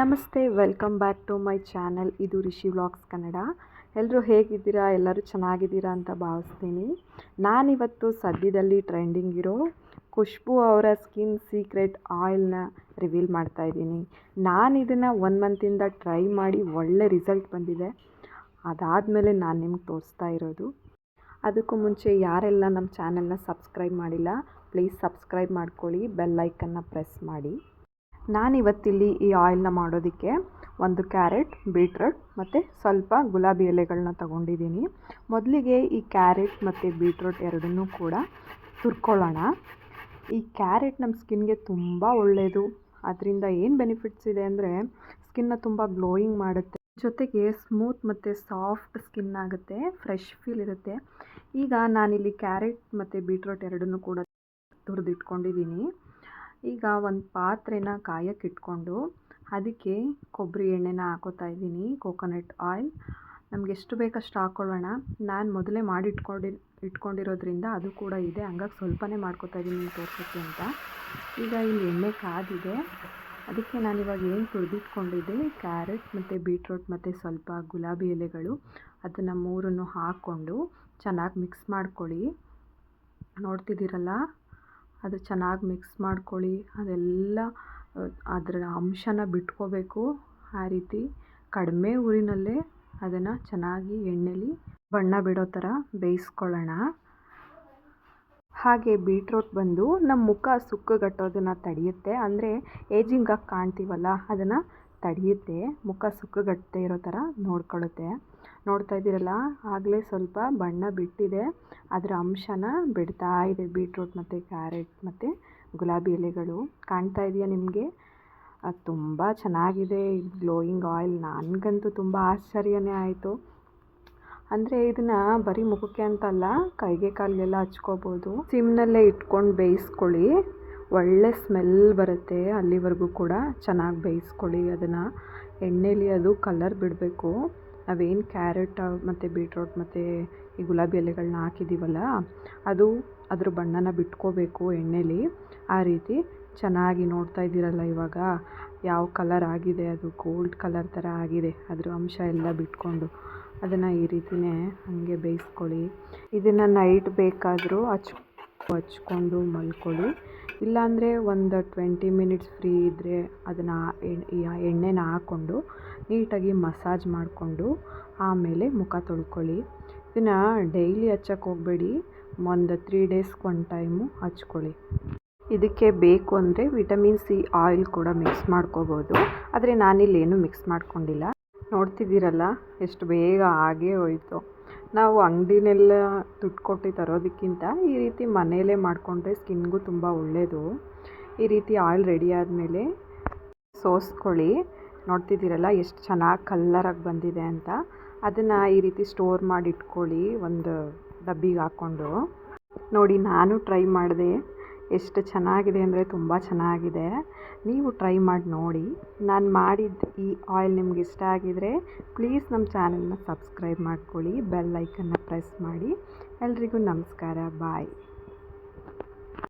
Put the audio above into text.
ನಮಸ್ತೆ, welcome back to my channel. ಇದು Rishi vlogs Kannada. ಎಲ್ಲರೂ ಹೇಗಿದ್ದೀರಾ? ಎಲ್ಲರೂ ಚೆನ್ನಾಗಿದ್ದೀರಾ ಅಂತ ಭಾವಿಸ್ತೀನಿ. ನಾನಿವತ್ತು ಸದ್ಯದಲ್ಲಿ ಟ್ರೆಂಡಿಂಗ್ ಇರೋ ಖುಷ್ಬು ಅವರ ಸ್ಕಿನ್ ಸೀಕ್ರೆಟ್ ಆಯಿಲ್ನ ರಿವೀಲ್ ಮಾಡ್ತಾ ಇದ್ದೀನಿ. ನಾನು ಇದನ್ನು ಒನ್ ಮಂತಿಂದ ಟ್ರೈ ಮಾಡಿ ಒಳ್ಳೆ ರಿಸಲ್ಟ್ ಬಂದಿದೆ. ಅದಾದಮೇಲೆ ನಾನು ನಿಮ್ಗೆ ತೋರಿಸ್ತಾ ಇರೋದು. ಅದಕ್ಕೂ ಮುಂಚೆ ಯಾರೆಲ್ಲ ನಮ್ಮ ಚಾನಲ್ನ ಸಬ್ಸ್ಕ್ರೈಬ್ ಮಾಡಿಲ್ಲ, ಪ್ಲೀಸ್ ಸಬ್ಸ್ಕ್ರೈಬ್ ಮಾಡ್ಕೊಳ್ಳಿ, ಬೆಲ್ ಐಕನ್ನ ಪ್ರೆಸ್ ಮಾಡಿ. ನಾನಿವತ್ತಿಲ್ಲಿ ಈ ಆಯಿಲ್ನ ಮಾಡೋದಕ್ಕೆ ಒಂದು ಕ್ಯಾರೆಟ್, ಬೀಟ್ರೂಟ್ ಮತ್ತು ಸ್ವಲ್ಪ ಗುಲಾಬಿ ಎಲೆಗಳನ್ನ ತಗೊಂಡಿದ್ದೀನಿ. ಮೊದಲಿಗೆ ಈ ಕ್ಯಾರೆಟ್ ಮತ್ತು ಬೀಟ್ರೂಟ್ ಎರಡನ್ನೂ ಕೂಡ ತುರ್ಕೊಳ್ಳೋಣ. ಈ ಕ್ಯಾರೆಟ್ ನಮ್ಮ ಸ್ಕಿನ್ಗೆ ತುಂಬ ಒಳ್ಳೆಯದು ಅದರಿಂದ ಏನು ಬೆನಿಫಿಟ್ಸ್ ಇದೆ ಅಂದರೆ ಸ್ಕಿನ್ನ ತುಂಬ ಗ್ಲೋಯಿಂಗ್ ಮಾಡುತ್ತೆ. ಜೊತೆಗೆ ಸ್ಮೂತ್ ಮತ್ತು ಸಾಫ್ಟ್ ಸ್ಕಿನ್ ಆಗುತ್ತೆ, ಫ್ರೆಶ್ ಫೀಲ್ ಇರುತ್ತೆ. ಈಗ ನಾನಿಲ್ಲಿ ಕ್ಯಾರೆಟ್ ಮತ್ತು ಬೀಟ್ರೂಟ್ ಎರಡನ್ನೂ ಕೂಡ ತುರಿದಿಟ್ಕೊಂಡಿದ್ದೀನಿ. ಈಗ ಒಂದು ಪಾತ್ರೆನ ಕಾಯಕ್ಕೆ ಇಟ್ಕೊಂಡು ಅದಕ್ಕೆ ಕೊಬ್ಬರಿ ಎಣ್ಣೆನ ಹಾಕೋತಾ ಇದ್ದೀನಿ ಕೋಕೋನಟ್ ಆಯಿಲ್ ನಮ್ಗೆ ಎಷ್ಟು ಬೇಕಷ್ಟು ಹಾಕ್ಕೊಳ್ಳೋಣ ನಾನು ಮೊದಲೇ ಮಾಡಿ ಇಟ್ಕೊಂಡಿ ಇಟ್ಕೊಂಡಿರೋದ್ರಿಂದ ಅದು ಕೂಡ ಇದೆ. ಹಂಗಾಗಿ ಸ್ವಲ್ಪನೇ ಮಾಡ್ಕೋತಾ ಇದ್ದೀನಿ ತೋರಿಸೋಕ್ಕೆ ಅಂತ. ಈಗ ಇಲ್ಲಿ ಎಣ್ಣೆ ಕಾದಿದೆ. ಅದಕ್ಕೆ ನಾನಿವಾಗ ಏನು ತುರಿದಿಟ್ಕೊಂಡಿದ್ದೆ, ಕ್ಯಾರೆಟ್ ಮತ್ತು ಬೀಟ್ರೂಟ್ ಮತ್ತು ಸ್ವಲ್ಪ ಗುಲಾಬಿ ಎಲೆಗಳು. ಅದನ್ನು ಮೂರನ್ನು ಹಾಕ್ಕೊಂಡು ಚೆನ್ನಾಗಿ ಮಿಕ್ಸ್ ಮಾಡ್ಕೊಳ್ಳಿ. ನೋಡ್ತಿದ್ದೀರಲ್ಲ? ಅದು ಚೆನ್ನಾಗಿ ಮಿಕ್ಸ್ ಮಾಡ್ಕೊಳ್ಳಿ. ಅದೆಲ್ಲ, ಅದರ ಅಂಶನ ಬಿಟ್ಕೋಬೇಕು. ಆ ರೀತಿ ಕಡಿಮೆ ಊರಿನಲ್ಲೇ ಅದನ್ನು ಚೆನ್ನಾಗಿ ಎಣ್ಣೆಲಿ ಬಣ್ಣ ಬಿಡೋ ಥರ ಬೇಯಿಸ್ಕೊಳ್ಳೋಣ. ಹಾಗೆ ಬೀಟ್ರೋಟ್ ಬಂದು ನಮ್ಮ ಮುಖ ಸುಕ್ಕುಗಟ್ಟೋದನ್ನು ತಡೆಯುತ್ತೆ. ಅಂದರೆ ಏಜಿಂಗಾಗಿ ಕಾಣ್ತೀವಲ್ಲ, ಅದನ್ನು ತಡೆಯುತ್ತೆ. ಮುಖ ಸುಕ್ಕುಗಟ್ಟದೇ ಇರೋ ಥರ ನೋಡ್ಕೊಳ್ಳುತ್ತೆ. ನೋಡ್ತಾ ಇದ್ದೀರಲ್ಲ, ಆಗಲೇ ಸ್ವಲ್ಪ ಬಣ್ಣ ಬಿಟ್ಟಿದೆ. ಅದರ ಅಂಶನ ಬಿಡ್ತಾ ಇದೆ ಬೀಟ್ರೂಟ್ ಮತ್ತು ಕ್ಯಾರೆಟ್ ಮತ್ತು ಗುಲಾಬಿ ಎಲೆಗಳು. ಕಾಣ್ತಾ ಇದೆಯಾ ನಿಮಗೆ? ಅದು ತುಂಬ ಚೆನ್ನಾಗಿದೆ ಗ್ಲೋಯಿಂಗ್ ಆಯಿಲ್. ನನಗಂತೂ ತುಂಬ ಆಶ್ಚರ್ಯನೇ ಆಯಿತು. ಅಂದರೆ ಇದನ್ನು ಬರೀ ಮುಖಕ್ಕೆ ಅಂತಲ್ಲ, ಕೈಗೆ ಕಾಲಿಗೆಲ್ಲ ಹಚ್ಕೋಬೋದು. ಸಿಮ್ನಲ್ಲೇ ಇಟ್ಕೊಂಡು ಬೇಯಿಸ್ಕೊಳ್ಳಿ. ಒಳ್ಳೆ ಸ್ಮೆಲ್ ಬರುತ್ತೆ ಅಲ್ಲಿವರೆಗೂ ಕೂಡ. ಚೆನ್ನಾಗಿ ಬೇಯಿಸ್ಕೊಳ್ಳಿ ಅದನ್ನು. ಎಣ್ಣೆಲಿ ಅದು ಕಲರ್ ಬಿಡಬೇಕು. ನಾವೇನು ಕ್ಯಾರೆಟ್, ಮತ್ತು ಬೀಟ್ರೋಟ್, ಮತ್ತು ಈ ಗುಲಾಬಿ ಎಲೆಗಳನ್ನ ಹಾಕಿದ್ದೀವಲ್ಲ ಅದು ಅದ್ರ ಬಣ್ಣನ ಬಿಟ್ಕೋಬೇಕು ಎಣ್ಣೆಲಿ. ಆ ರೀತಿ ಚೆನ್ನಾಗಿ ನೋಡ್ತಾ ಇದ್ದೀರಲ್ಲ ಇವಾಗ. ಯಾವ ಕಲರ್ ಆಗಿದೆ, ಅದು ಗೋಲ್ಡ್ ಕಲರ್ ಥರ ಆಗಿದೆ, ಅದ್ರ ಅಂಶ ಎಲ್ಲ ಬಿಟ್ಕೊಂಡು. ಅದನ್ನು ಈ ರೀತಿಯೇ ಹಾಗೆ ಬೇಯಿಸ್ಕೊಳ್ಳಿ. ಇದನ್ನು ನೈಟ್ ಬೇಕಾದರೂ ಹಚ್ ಹಚ್ಕೊಂಡು ಮಲ್ಕೊಳ್ಳಿ. ಇಲ್ಲಾಂದರೆ ಒಂದು ಟ್ವೆಂಟಿ ಮಿನಿಟ್ಸ್ ಫ್ರೀ ಇದ್ದರೆ ಅದನ್ನು ಎಣ್ಣೆನ ಹಾಕ್ಕೊಂಡು ನೀಟಾಗಿ ಮಸಾಜ್ ಮಾಡಿಕೊಂಡು ಆಮೇಲೆ ಮುಖ ತೊಳ್ಕೊಳ್ಳಿ. ಇದನ್ನು ಡೈಲಿ ಹಚ್ಚಕ್ಕೆ ಹೋಗಬೇಡಿ. ಒಂದು ತ್ರೀ ಡೇಸ್ಗೆ ಒನ್ ಟೈಮು ಹಚ್ಕೊಳ್ಳಿ. ಇದಕ್ಕೆ ಬೇಕು ಅಂದರೆ ವಿಟಮಿನ್ ಸಿ ಆಯಿಲ್ ಕೂಡ ಮಿಕ್ಸ್ ಮಾಡ್ಕೋಬೋದು. ಆದರೆ ನಾನಿಲ್ಲೇನು ಮಿಕ್ಸ್ ಮಾಡ್ಕೊಂಡಿಲ್ಲ. ನೋಡ್ತಿದ್ದೀರಲ್ಲ, ಎಷ್ಟು ಬೇಗ ಆಗೇ ಹೋಯಿತು. ನಾವು ಅಂಗಡಿನೆಲ್ಲ ದುಡ್ಡು ಕೊಟ್ಟು ತರೋದಕ್ಕಿಂತ ಈ ರೀತಿ ಮನೆಯಲ್ಲೇ ಮಾಡಿಕೊಂಡ್ರೆ ಸ್ಕಿನ್ಗೂ ತುಂಬ ಒಳ್ಳೆಯದು ಈ ರೀತಿ ಆಯಿಲ್ ರೆಡಿ ಆದಮೇಲೆ ಸೋಸ್ಕೊಳ್ಳಿ. ನೋಡ್ತಿದ್ದೀರಲ್ಲ ಎಷ್ಟು ಚೆನ್ನಾಗಿ ಕಲ್ಲರಾಗಿ ಬಂದಿದೆ ಅಂತ. ಅದನ್ನು ಈ ರೀತಿ ಸ್ಟೋರ್ ಮಾಡಿ ಇಟ್ಕೊಳ್ಳಿ ಒಂದು ಡಬ್ಬಿಗೆ ಹಾಕ್ಕೊಂಡು. ನೋಡಿ, ನಾನು ಟ್ರೈ ಮಾಡಿದೆ. ಎಷ್ಟು ಚೆನ್ನಾಗಿದೆ ಅಂದರೆ ತುಂಬ ಚೆನ್ನಾಗಿದೆ. ನೀವು ಟ್ರೈ ಮಾಡಿ ನೋಡಿ. ನಾನು ಮಾಡಿದ ಈ ಆಯಿಲ್ ನಿಮ್ಗೆ ಇಷ್ಟ ಆಗಿದರೆ ಪ್ಲೀಸ್ ನಮ್ಮ ಚಾನಲ್ನ ಸಬ್ಸ್ಕ್ರೈಬ್ ಮಾಡ್ಕೊಳ್ಳಿ. ಬೆಲ್ ಐಕನ್ನ ಪ್ರೆಸ್ ಮಾಡಿ. ಎಲ್ರಿಗೂ ನಮಸ್ಕಾರ. ಬಾಯ್.